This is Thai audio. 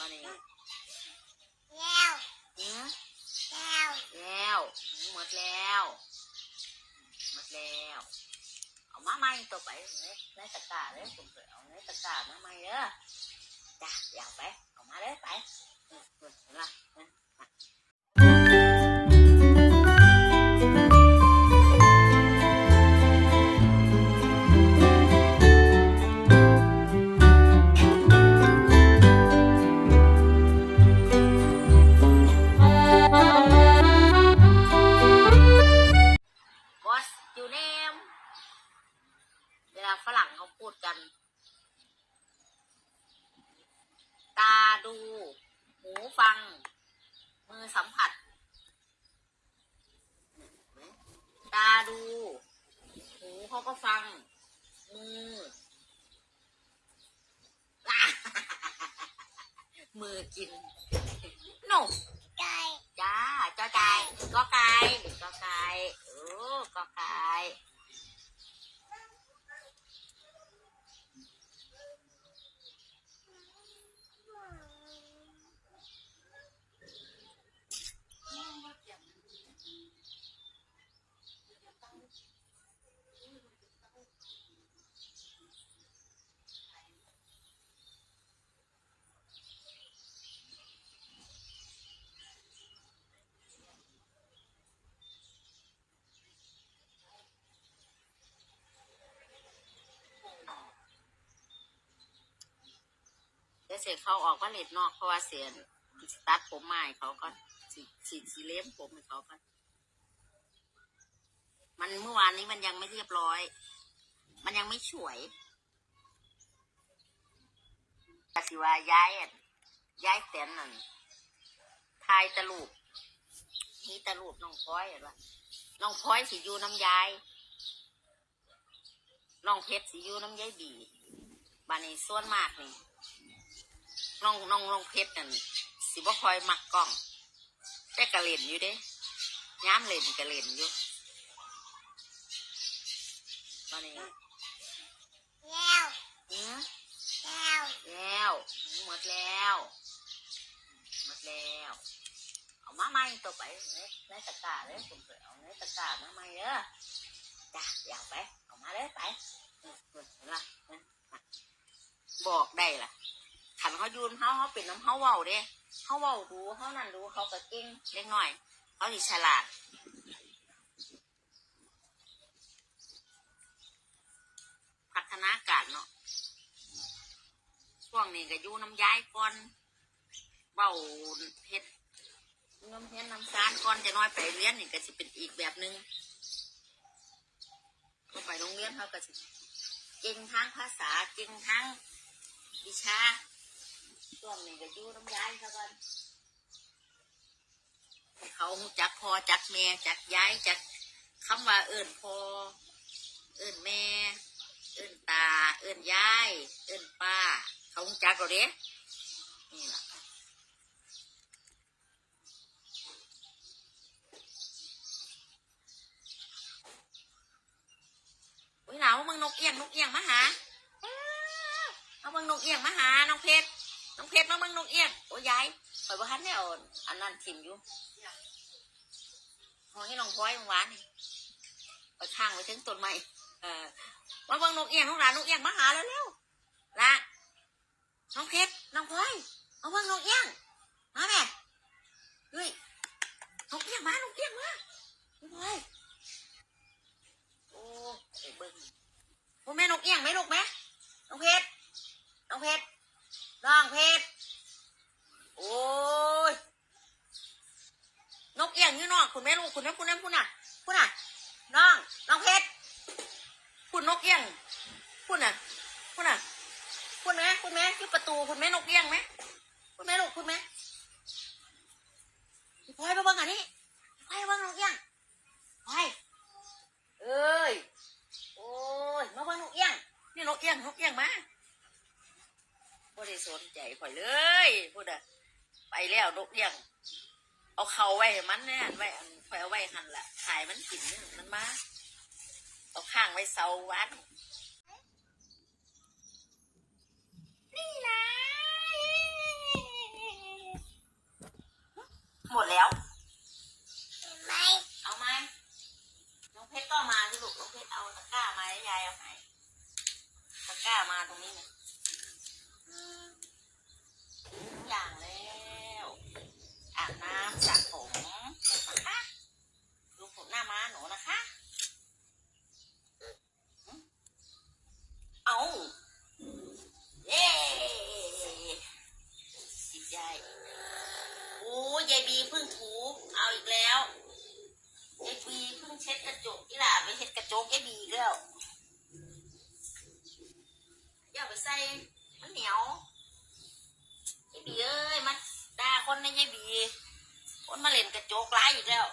มานี่แล้วหือแล้วแล้วหือหมดแล้วหมดแล้วเอามาใหม่ตัวไปในในตะกร้าเลยผมเคยเอาในตะกร้ามาใหม่เด้อจ้ะอยากไปเอามาเลยไปอืมอืมเห็นปะอืม หูฟัง มือสัมผัส ตาดู หูเขาก็ฟัง มือ มือกิน no ไก่จ้าจอไก่ก็ไก่ก็ไก่เออก็ไก่ เดี๋ยเขาออกว่าเล็ดนอกเพราะว่าเสียนตัดผมใหม่เขาก็สีสีสีเล็มผมให้เขาก็มันเมื่อวานนี้มันยังไม่เรียบร้อย มันยังไม่สวยแต่สิว่าย้ายย้ายแตนนั่นทายตะลูกนี่ตะลูกน้องพ้อยเห็นปะน้องพ้อยสิอยู่น้ำยายน้องเพชรสิอยู่น้ำยายบีบานนี้ส่วนมากนี่ น้องน้องน้องเพชรนั่นสิบ่คอยมักกล้อง แต่กะเล่นอยู่เด้ย้ำเล่นกะเล่นอยู่มานี่แล้วหือแล้วแล้วหือหมดแล้วหมดแล้วเอามาใหม่ตัวไปในในตะกร้าเลยผมเคยเอาในตะกร้ามาใหม่เด้อจ้ะอยากไปเอามาเลยไปอืมอืมเห็นปะอืมอะบอกได้ล่ะขันเขา อยูนเขาเขาเป็นน้ำเขาเว้าเด้เขาเว้าดูเขานั่นดูเขาก็เก่งเล็กน้อยเขาสิฉลาดพัฒนาการเนาะช่วงนี้ก็อยู่น้ำย้ายก่อนเว้าเฮ็ดน้ำเฮ็ดน้ำซานก่อนจะน้อยไปเรียนนี่ก็สิเป็นอีกแบบหนึงเขาไปโรงเรียนเขาก็สิเก่งทั้งภาษาเก่งทั้งวิชา ช่วงนี้ก็อยู่น้ำยายเขากันให้เขารู้จักพอจักแม่จักยายจักคำว่าเอิ่นพอเอิ่นแม่ เอิ่นตา เอิ่นยาย เอิ่นป้า เขารู้จักเราเด้นี่ล่ะอุ้ยหนาวมึงนกเอียงนกเอียงมาหาเอามึงนกเอียงมาหาน้องเพชร น้องเพชรมาเบิ่งนกเอี้ยงโอ้ยายข่อยบ่ทันได้เอาอันนั้นทิมอยู่ห้องให้น้องพลอยน้องหวานนี่ไปข้างไว้ถึงต้นไม้เออมาเบิ่งนกเอี้ยงน้องหลานนกเอี้ยงมาหาแล้วเร็วละน้องเพชรน้องพลอยเอาเบิ่งนกเอี้ยงมาแม่เฮ้ยนกเอี้ยงมานกเอี้ยงมาน้องพลอยโอ้ไอ้เบิ่งโอ้แม่นกเอี้ยงไหมลูกไหมน้องเพชรน้องเพชร น้องเพชรโอ้ย นกเอียงอยู่นอกคุณแม่ลูกคุณแม่คุณแม่คุณน่ะคุณน่ะน้องน้องเพชรคุณนกเอียงคุณน่ะคุณน่ะคุณแม่คุณแม่ที่ประตูคุณแม่นกเอียงไหมคุณแม่ลูกคุณแม่พี่พลอยมาเบังอันนี้พี่พลอยมาเบังนกเอียงพลอยเอ้ย โอ้ย มาเบังนกเอียง นี่นกเอียงนกเอียงมา บ่ได้ สนใจข่อยเลยพูดอะไปแล้วนกเลี้ยง เอาเขาไว้ให้มันแน่ไว้อันข่อยเอาไว้หันละขายมันกินนี่มันมาเอาข้างไว้เสาวันนี่นะหมดแล้วไหมเอาไหมน้องเพชรก็มาที่ลูกน้องเพชรเอาตะกร้ามาให้ยายเอาให้ตะกร้ามาตรงนี้เนี่ย อืม ทุกอย่างแล้วอาบน้ำสระผมนะคะดูผมหน้าม้าหนูนะคะหืมเอาเย้จิตใจโอ้ ยายบีเพิ่งถูเอาอีกแล้วยายบีเพิ่งเช็ดกระจกนี่ล่ะไปเช็ดกระจกยายบีแล้วอย่าไปใส่มันเหนียวยายบีเอ้ยมันด่าคนในยายบี คนมาเล่นกระจกร้ายอีกแล้ว